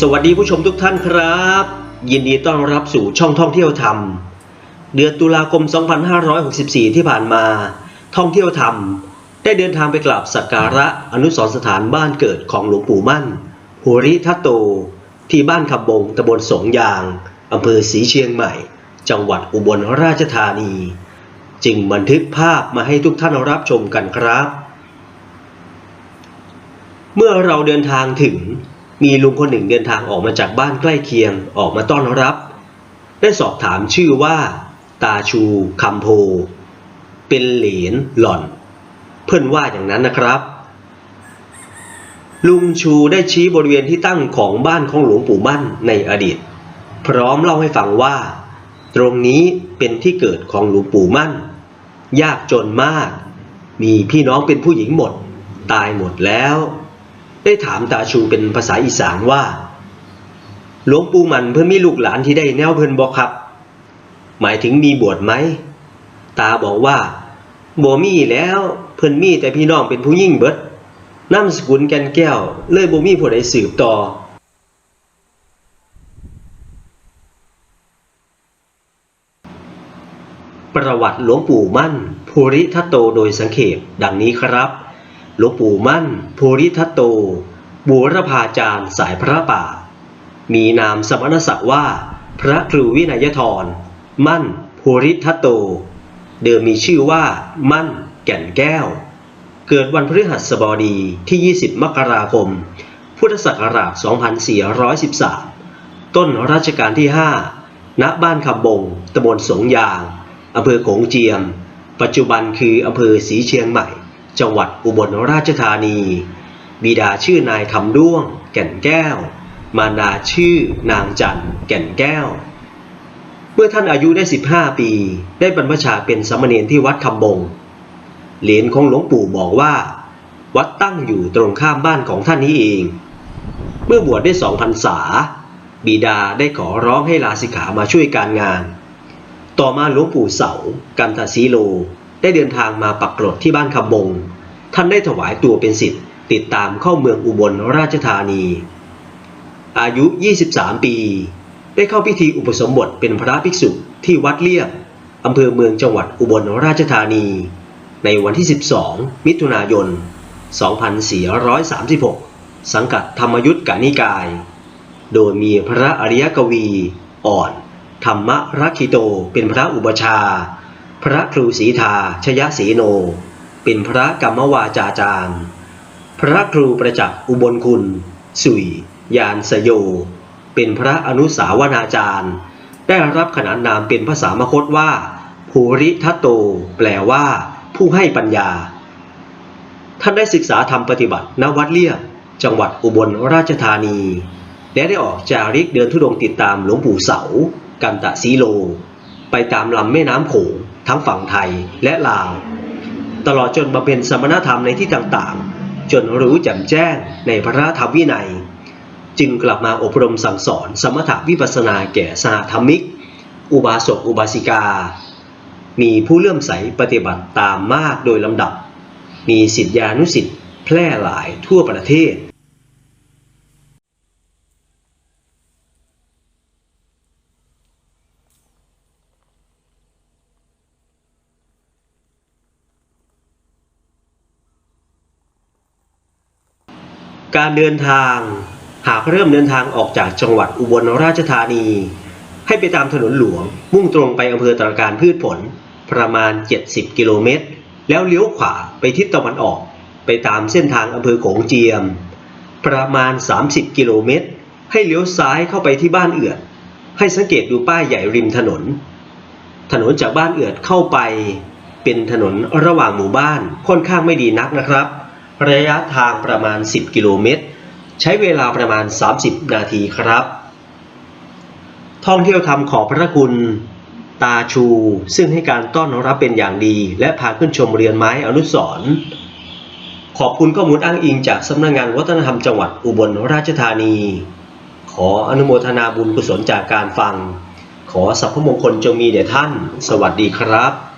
สวัสดีผู้ชมทุกท่านครับ ยินดีต้อนรับสู่ช่องท่องเที่ยวธรรม เดือนตุลาคม 2564 ที่ผ่านมา ท่องเที่ยวธรรม ได้เดินทางไปกราบสักการะอนุสรสถานบ้านเกิดของหลวงปู่มั่นภูริทัตโต ที่บ้านคำบงตำบลสงยางอำเภอศรีเชียงใหม่ จังหวัดอุบลราชธานี จึงบันทึกภาพมาให้ทุกท่านรับชมกันครับ เมื่อเราเดินทางถึง มีลุงคนหนึ่งเดินทางออกมาจากบ้านใกล้เคียงออกมาต้อนรับ ได้สอบถามชื่อว่า ตาชูคำโพ เป็นเหลนหล่อน เพื่อนว่าอย่างนั้นนะครับ ลุงชูได้ชี้บริเวณที่ตั้งของบ้านของหลวงปู่มั่นในอดีต พร้อมเล่าให้ฟังว่า ตรงนี้เป็นที่เกิดของหลวงปู่มั่น ยากจนมาก มีพี่น้องเป็นผู้หญิงหมด ตายหมดแล้ว ได้ถามตาชูเป็นภาษาอีสานว่าหลวงปู่มันเพิ่นมีลูกหลานที่ได้แนวเพิ่นบอกครับ หมายถึงมีบวชไหม ตาบอกว่าบ่มีแล้วเพิ่นมีแต่พี่น้องเป็นผู้ยิ่งเบิดนามสกุลแกนแก้ว เลยบ่มีผู้ใดสืบต่อประวัติหลวงปู่มั่นภูริทัตโตโดยสังเขปดังนี้ครับ หลวงปู่มั่นภูริทัตโต บูรพาจารย์สายพระป่า มีนามสมณศักดิ์ว่า พระครูวินัยทร มั่นภูริทัตโต เดิมมีชื่อว่า มั่น แก่นแก้ว เกิดวันพฤหัสบดีที่ 20 มกราคม พุทธศักราช 2413 ต้นรัชกาลที่ 5 ณ บ้านคำบงตำบลสงยางอำเภอโขงเจียม ปัจจุบันคืออำเภอศรีเชียงใหม่ จังหวัดอุบลราชธานี บิดาชื่อนายคำด้วง แก่นแก้ว มารดาชื่อนางจันแก่นแก้ว เมื่อท่านอายุได้ 15 ปี ได้บรรพชาเป็นสามเณรที่วัดคำบง เหรียญของหลวงปู่บอกว่า วัดตั้งอยู่ตรงข้ามบ้านของท่านนี้เอง เมื่อบวชได้สองพรรษา บิดาได้ขอร้องให้ลาสิกขามาช่วยการงาน ต่อมาหลวงปู่เสากันตาสีโล ได้เดินทางมาปักกรดที่บ้านคำบง ท่านได้ถวายตัวเป็นศิษย์ติดตามเข้าเมืองอุบลราชธานี อายุ 23 ปี ได้เข้าพิธีอุปสมบทเป็นพระภิกษุที่วัดเลียบอำเภอเมืองจังหวัดอุบลราชธานี ในวันที่ 12 มิถุนายน 2436 สังกัดธรรมยุทธกานิกาย โดยมีพระอริยกวีอ่อน ธรรมรักขิโตเป็นพระอุปชา พระครูศรีทาชยศรีโน เป็นพระกรรมวาจาจารย์ พระครูประจักษ์อุบลคุณ สุย ยานสโย เป็นพระอนุสาวนาจารย์ ได้รับขนานนามเป็นภาษามคตว่าภูริทัตโต แปลว่า ผู้ให้ปัญญา ท่านได้ศึกษาธรรมปฏิบัติณวัดเลียบจังหวัดอุบลราชธานี และได้ออกจาริกเดินทุดงติดตามหลวงปู่เสา กันตะสีโล ไปตามลำแม่น้ำโขง ทั้งฝั่งไทยและลาว ตลอดจนบำเพ็ญสมณธรรมในที่ต่างๆ จนรู้แจ่มแจ้งในพระธรรมวินัย จึงกลับมาอบรมสั่งสอนสมถะวิปัสนาแก่สหธรรมิก อุบาสกอุบาสิกา มีผู้เลื่อมใสปฏิบัติตามมากโดยลำดับ มีสิทธิานุสิทธิ์แพร่หลายทั่วประเทศ การเดินทาง หากเริ่มเดินทางออกจากจังหวัดอุบลราชธานี ให้ไปตามถนนหลวง มุ่งตรงไปอำเภอตราการพืชผล ประมาณ 70 กิโลเมตร แล้วเลี้ยวขวาไปทิศตะวันออก ไปตามเส้นทางอำเภอโขงเจียม ประมาณ 30 กิโลเมตร ให้เลี้ยวซ้ายเข้าไปที่บ้านเอือด ให้สังเกตดูป้ายใหญ่ริมถนน ถนนจากบ้านเอือดเข้าไป เป็นถนนระหว่างหมู่บ้านค่อนข้างไม่ดีนักนะครับ ระยะทางประมาณ 10 กิโลเมตร ใช้เวลาประมาณ 30 นาทีครับ ท่องเที่ยวทำขอบพระคุณตาชู ซึ่งให้การต้อนรับเป็นอย่างดี และพาขึ้นชมเรือนไม้อนุสรณ์ขอบคุณข้อมูลอ้างอิงจากสำนักงานวัฒนธรรมจังหวัดอุบลราชธานี ขออนุโมทนาบุญกุศลจากการฟัง ขอสัพพมงคลจงมีแด่ท่าน สวัสดีครับ